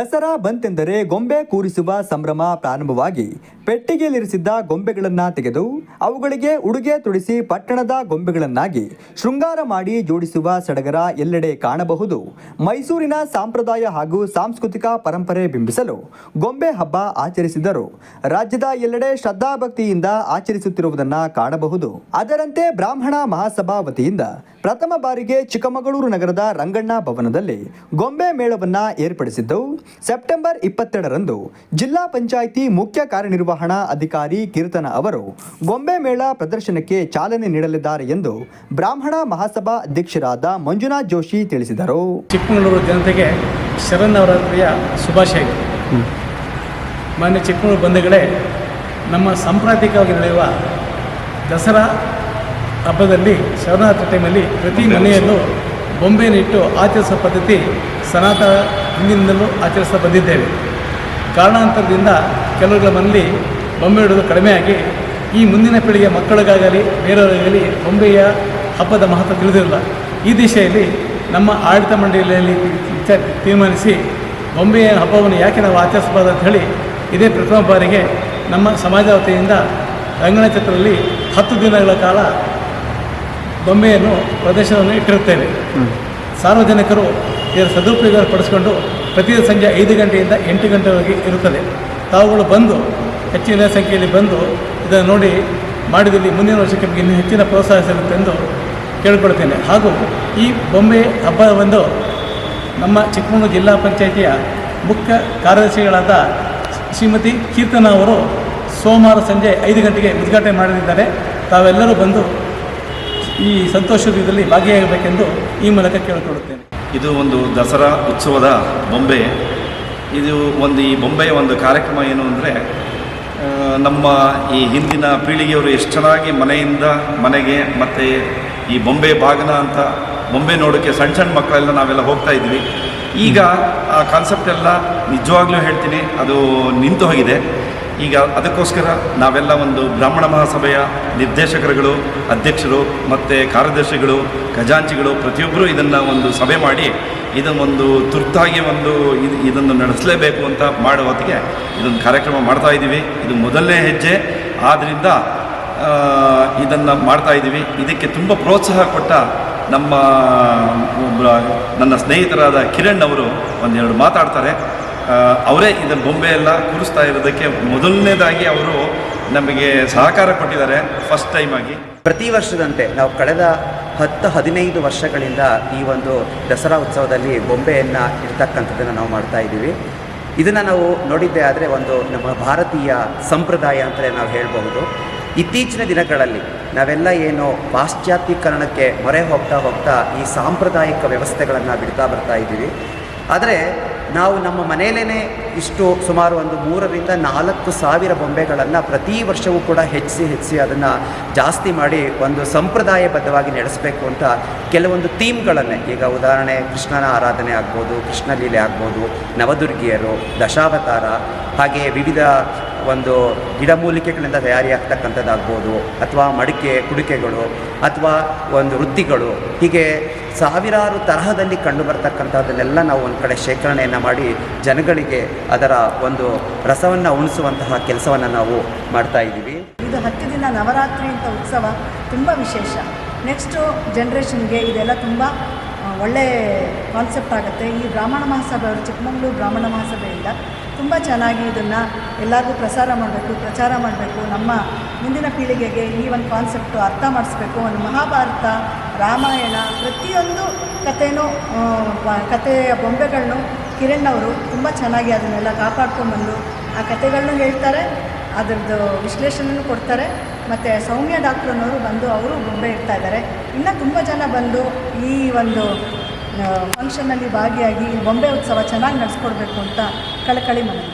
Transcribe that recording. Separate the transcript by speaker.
Speaker 1: ದಸರಾ ಬಂತೆಂದರೆ ಗೊಂಬೆ ಕೂರಿಸುವ ಸಂಭ್ರಮ ಪ್ರಾರಂಭವಾಗಿ ಪೆಟ್ಟಿಗೆಯಲ್ಲಿರಿಸಿದ್ದ ಗೊಂಬೆಗಳನ್ನು ತೆಗೆದು ಅವುಗಳಿಗೆ ಉಡುಗೆ ತೊಡಿಸಿ ಪಟ್ಟಣದ ಗೊಂಬೆಗಳನ್ನಾಗಿ ಶೃಂಗಾರ ಮಾಡಿ ಜೋಡಿಸುವ ಸಡಗರ ಎಲ್ಲೆಡೆ ಕಾಣಬಹುದು. ಮೈಸೂರಿನ ಸಾಂಪ್ರದಾಯ ಹಾಗೂ ಸಾಂಸ್ಕೃತಿಕ ಪರಂಪರೆ ಬಿಂಬಿಸಲು ಗೊಂಬೆ ಹಬ್ಬ ಆಚರಿಸಿದರು. ರಾಜ್ಯದ ಎಲ್ಲೆಡೆ ಶ್ರದ್ಧಾಭಕ್ತಿಯಿಂದ ಆಚರಿಸುತ್ತಿರುವುದನ್ನು ಕಾಣಬಹುದು. ಅದರಂತೆ ಬ್ರಾಹ್ಮಣ ಮಹಾಸಭಾ ವತಿಯಿಂದ ಪ್ರಥಮ ಬಾರಿಗೆ ಚಿಕ್ಕಮಗಳೂರು ನಗರದ ರಂಗಣ್ಣ ಭವನದಲ್ಲಿ ಗೊಂಬೆ ಮೇಳವನ್ನ ಏರ್ಪಡಿಸಿದ್ದು ಸೆಪ್ಟೆಂಬರ್ ಇಪ್ಪತ್ತೆರಡರಂದು ಜಿಲ್ಲಾ ಪಂಚಾಯಿತಿ ಮುಖ್ಯ ಕಾರ್ಯನಿರ್ವಹಣಾ ಅಧಿಕಾರಿ ಕೀರ್ತನ ಅವರು ಗೊಂಬೆ ಮೇಳ ಪ್ರದರ್ಶನಕ್ಕೆ ಚಾಲನೆ ನೀಡಲಿದ್ದಾರೆ ಎಂದು ಬ್ರಾಹ್ಮಣ ಮಹಾಸಭಾ ಅಧ್ಯಕ್ಷರಾದ ಮಂಜುನಾಥ್ ಜೋಶಿ ತಿಳಿಸಿದರು.
Speaker 2: ಚಿಕ್ಕಮಗಳೂರು ಜನತೆಗೆ ಶರನ್ನವರಾತ್ರಿಯ ಶುಭಾಶಯಗಳು. ಮಾನ್ಯ ಚಿಕ್ಕಮಗಳೂರು ಬಂಧುಗಳೇ, ನಮ್ಮ ಸಾಂಪ್ರದಾಯಿಕವಾಗಿ ನಡೆಯುವ ದಸರಾ ಹಬ್ಬದಲ್ಲಿ ಶರಣಾರ್ಥ ಟೈಮಲ್ಲಿ ಪ್ರತಿ ಮನೆಯಲ್ಲೂ ಬೊಂಬೆಯನ್ನು ಇಟ್ಟು ಆಚರಿಸುವ ಪದ್ಧತಿ ಸನಾತನ ಹಿಂದಿನಿಂದಲೂ ಆಚರಿಸ್ತಾ ಬಂದಿದ್ದೇವೆ. ಕಾರಣಾಂತರದಿಂದ ಕೆಲವುಗಳ ಮನೆಯಲ್ಲಿ ಬೊಂಬೆ ಇಡೋದು ಕಡಿಮೆಯಾಗಿ ಈ ಮುಂದಿನ ಪೀಳಿಗೆ ಮಕ್ಕಳಿಗಾಗಲಿ ಬೇರೆಯವರಿಗಾಗಲಿ ಬೊಂಬೆಯ ಹಬ್ಬದ ಮಹತ್ವ ತಿಳಿದಿಲ್ಲ ಈ ದಿಶೆಯಲ್ಲಿ ನಮ್ಮ ಆಡಳಿತ ಮಂಡಳಿಯಲ್ಲಿ ತೀರ್ಮಾನಿಸಿ ಬೊಂಬೆಯ ಹಬ್ಬವನ್ನು ಯಾಕೆ ನಾವು ಆಚರಿಸಬಾರ್ದು ಅಂತ ಹೇಳಿ ಇದೇ ಪ್ರಥಮ ಬಾರಿಗೆ ನಮ್ಮ ಸಮಾಜ ವತಿಯಿಂದ ರಂಗಣ ಚಿತ್ರದಲ್ಲಿ ಹತ್ತು ದಿನಗಳ ಕಾಲ ಬೊಂಬೆಯನ್ನು ಪ್ರದರ್ಶನವನ್ನು ಇಟ್ಟಿರುತ್ತೇವೆ. ಸಾರ್ವಜನಿಕರು ಇದರ ಸದುಪಯೋಗ ಪಡಿಸ್ಕೊಂಡು ಪ್ರತಿ ಸಂಜೆ ಐದು ಗಂಟೆಯಿಂದ ಎಂಟು ಗಂಟೆವರೆಗೆ ಇರುತ್ತದೆ. ತಾವುಗಳು ಬಂದು ಹೆಚ್ಚಿನ ಸಂಖ್ಯೆಯಲ್ಲಿ ಬಂದು ಇದನ್ನು ನೋಡಿ ಮಾಡಿದಲ್ಲಿ ಮುಂದಿನ ವರ್ಷಕ್ಕೆ ನಮಗೆ ಇನ್ನೂ ಹೆಚ್ಚಿನ ಪ್ರೋತ್ಸಾಹ ಸಿಗುತ್ತೆ ಎಂದು ಕೇಳಿಕೊಳ್ತೇನೆ. ಹಾಗೂ ಈ ಬೊಂಬೆ ಹಬ್ಬವನ್ನು ನಮ್ಮ ಚಿಕ್ಕಮಗಳೂರು ಜಿಲ್ಲಾ ಪಂಚಾಯಿತಿಯ ಮುಖ್ಯ ಕಾರ್ಯದರ್ಶಿಗಳಾದ ಶ್ರೀಮತಿ ಕೀರ್ತನ ಅವರು ಸೋಮವಾರ ಸಂಜೆ ಐದು ಗಂಟೆಗೆ ಉದ್ಘಾಟನೆ ಮಾಡಲಿದ್ದಾರೆ. ತಾವೆಲ್ಲರೂ ಬಂದು ಈ ಸಂತೋಷದಲ್ಲಿ ಭಾಗಿಯಾಗಬೇಕೆಂದು ಈ ಮೂಲಕ ಕೇಳಿಕೊಳ್ಳುತ್ತೇನೆ
Speaker 3: ಇದು ಒಂದು ದಸರಾ ಉತ್ಸವದ ಬೊಂಬೆ. ಇದು ಒಂದು ಈ ಬೊಂಬೆಯ ಒಂದು ಕಾರ್ಯಕ್ರಮ ಏನು ಅಂದರೆ ನಮ್ಮ ಈ ಹಿಂದಿನ ಪೀಳಿಗೆಯವರು ಎಷ್ಟು ಚೆನ್ನಾಗಿ ಮನೆಯಿಂದ ಮನೆಗೆ ಮತ್ತು ಈ ಬೊಂಬೆ ಬಾಗನ ಅಂತ ಬೊಂಬೆ ನೋಡೋಕ್ಕೆ ಸಣ್ಣ ಸಣ್ಣ ಮಕ್ಕಳೆಲ್ಲ ನಾವೆಲ್ಲ ಹೋಗ್ತಾ ಇದ್ವಿ. ಈಗ ಆ ಕಾನ್ಸೆಪ್ಟ್ ಎಲ್ಲ ನಿಜವಾಗ್ಲೂ ಹೇಳ್ತೀನಿ, ಅದು ನಿಂತು ಹೋಗಿದೆ. ಈಗ ಅದಕ್ಕೋಸ್ಕರ ನಾವೆಲ್ಲ ಒಂದು ಬ್ರಾಹ್ಮಣ ಮಹಾಸಭೆಯ ನಿರ್ದೇಶಕರುಗಳು, ಅಧ್ಯಕ್ಷರು ಮತ್ತು ಕಾರ್ಯದರ್ಶಿಗಳು, ಖಜಾಂಚಿಗಳು ಪ್ರತಿಯೊಬ್ಬರು ಇದನ್ನು ಒಂದು ಸಭೆ ಮಾಡಿ ಇದನ್ನೊಂದು ತುರ್ತಾಗಿ ಒಂದು ಇದು ಇದನ್ನು ನಡೆಸಲೇಬೇಕು ಅಂತ ಮಾಡೋ ಹೊತ್ತಿಗೆ ಇದೊಂದು ಕಾರ್ಯಕ್ರಮ ಮಾಡ್ತಾ ಇದ್ದೀವಿ. ಇದು ಮೊದಲನೇ ಹೆಜ್ಜೆ. ಆದ್ದರಿಂದ ಇದನ್ನು ಮಾಡ್ತಾ ಇದ್ದೀವಿ. ಇದಕ್ಕೆ ತುಂಬ ಪ್ರೋತ್ಸಾಹ ಕೊಟ್ಟ ನಮ್ಮ ನನ್ನ ಸ್ನೇಹಿತರಾದ ಕಿರಣ್ ಅವರು ಒಂದೆರಡು ಮಾತಾಡ್ತಾರೆ. ಅವರೇ ಇದನ್ನು ಬೊಂಬೆ ಎಲ್ಲ ಕೂರಿಸ್ತಾ ಇರೋದಕ್ಕೆ ಮೊದಲನೇದಾಗಿ ಅವರು ನಮಗೆ ಸಹಕಾರ ಕೊಟ್ಟಿದ್ದಾರೆ ಫಸ್ಟ್ ಟೈಮ್ ಆಗಿ.
Speaker 4: ಪ್ರತಿ ವರ್ಷದಂತೆ ನಾವು ಕಳೆದ ಹತ್ತು, ಹದಿನೈದು ವರ್ಷಗಳಿಂದ ಈ ಒಂದು ದಸರಾ ಉತ್ಸವದಲ್ಲಿ ಬೊಂಬೆಯನ್ನು ಇರ್ತಕ್ಕಂಥದ್ದನ್ನು ನಾವು ಮಾಡ್ತಾ ಇದ್ದೀವಿ. ಇದನ್ನು ನಾವು ನೋಡಿದ್ದೇ ಆದರೆ ಒಂದು ನಮ್ಮ ಭಾರತೀಯ ಸಂಪ್ರದಾಯ ಅಂತಲೇ ನಾವು ಹೇಳಬಹುದು. ಇತ್ತೀಚಿನ ದಿನಗಳಲ್ಲಿ ನಾವೆಲ್ಲ ಏನು ಪಾಶ್ಚಾತ್ಯೀಕರಣಕ್ಕೆ ಮೊರೆ ಹೋಗ್ತಾ ಹೋಗ್ತಾ ಈ ಸಾಂಪ್ರದಾಯಿಕ ವ್ಯವಸ್ಥೆಗಳನ್ನು ಬಿಡ್ತಾ ಬರ್ತಾ ಇದ್ದೀವಿ. ಆದರೆ ನಾವು ನಮ್ಮ ಮನೆಯಲ್ಲೇ ಇಷ್ಟು ಸುಮಾರು ಒಂದು ಮೂರರಿಂದ ನಾಲ್ಕು ಸಾವಿರ ಬೊಂಬೆಗಳನ್ನು ಪ್ರತಿ ವರ್ಷವೂ ಕೂಡ ಹೆಚ್ಚಿಸಿ ಹೆಚ್ಚಿಸಿ ಅದನ್ನು ಜಾಸ್ತಿ ಮಾಡಿ ಒಂದು ಸಂಪ್ರದಾಯಬದ್ಧವಾಗಿ ನಡೆಸಬೇಕು ಅಂತ ಕೆಲವೊಂದು ಥೀಮ್ಗಳನ್ನೇ, ಈಗ ಉದಾಹರಣೆ ಕೃಷ್ಣನ ಆರಾಧನೆ ಆಗ್ಬೋದು ಕೃಷ್ಣಲೀಲೆ ಆಗ್ಬೋದು, ನವದುರ್ಗಿಯರು, ದಶಾವತಾರ, ಹಾಗೆ ವಿವಿಧ ಒಂದು ಗಿಡಮೂಲಿಕೆಗಳಿಂದ ತಯಾರಿಯಾಗ್ತಕ್ಕಂಥದ್ದಾಗ್ಬೋದು, ಅಥವಾ ಮಡಿಕೆ ಕುಡಿಕೆಗಳು, ಅಥವಾ ಒಂದು ವೃತ್ತಿಗಳು, ಹೀಗೆ ಸಾವಿರಾರು ತರಹದಲ್ಲಿ ಕಂಡು ಬರ್ತಕ್ಕಂಥದ್ದನ್ನೆಲ್ಲ ನಾವು ಒಂದು ಕಡೆ ಶೇಖರಣೆಯನ್ನು ಮಾಡಿ ಜನಗಳಿಗೆ ಅದರ ಒಂದು ರಸವನ್ನು ಉಣಿಸುವಂತಹ ಕೆಲಸವನ್ನು ನಾವು ಮಾಡ್ತಾ ಇದ್ದೀವಿ.
Speaker 5: ಇದು ಹತ್ತು ದಿನ ನವರಾತ್ರಿ ಅಂತ ಉತ್ಸವ ತುಂಬ ವಿಶೇಷ. ನೆಕ್ಸ್ಟು ಜನ್ರೇಷನ್ಗೆ ಇದೆಲ್ಲ ತುಂಬ ಒಳ್ಳೆ ಕಾನ್ಸೆಪ್ಟ್ ಆಗುತ್ತೆ. ಈ ಬ್ರಾಹ್ಮಣ ಮಹಾಸಭೆ ಅವರು ಚಿಕ್ಕಮಗಳೂರು ಬ್ರಾಹ್ಮಣ ಮಹಾಸಭೆಯಿಂದ ತುಂಬ ಚೆನ್ನಾಗಿ ಇದನ್ನು ಎಲ್ಲರಿಗೂ ಪ್ರಸಾರ ಮಾಡಬೇಕು, ಪ್ರಚಾರ ಮಾಡಬೇಕು. ನಮ್ಮ ಮುಂದಿನ ಪೀಳಿಗೆಗೆ ಈ ಒಂದು ಕಾನ್ಸೆಪ್ಟು ಅರ್ಥ ಮಾಡಿಸ್ಬೇಕು. ಒಂದು ಮಹಾಭಾರತ ರಾಮಾಯಣ, ಪ್ರತಿಯೊಂದು ಕಥೆನೂ ಕಥೆಯ ಬೊಂಬೆಗಳನ್ನು ಕಿರಣ್ ಅವರು ತುಂಬ ಚೆನ್ನಾಗಿ ಅದನ್ನೆಲ್ಲ ಕಾಪಾಡ್ಕೊಂಡ್ಬಂದು ಆ ಕಥೆಗಳನ್ನು ಹೇಳ್ತಾರೆ, ಅದರದ್ದು ವಿಶ್ಲೇಷಣೆನೂ ಕೊಡ್ತಾರೆ, ಮತ್ತು ಸೌಮ್ಯ ಡಾಕ್ಟ್ರನವರು ಬಂದು ಅವರು ಬೊಂಬೆ ಇಡ್ತಾ ಇದ್ದಾರೆ. ಇನ್ನೂ ತುಂಬ ಜನ ಬಂದು ಈ ಒಂದು ಫಂಕ್ಷನಲ್ಲಿ ಭಾಗಿಯಾಗಿ ಬೊಂಬೆ ಉತ್ಸವ ಚೆನ್ನಾಗಿ ನಡೆಸ್ಕೊಡ್ಬೇಕು ಅಂತ ಕಳಕಳಿ ಮನವಿ.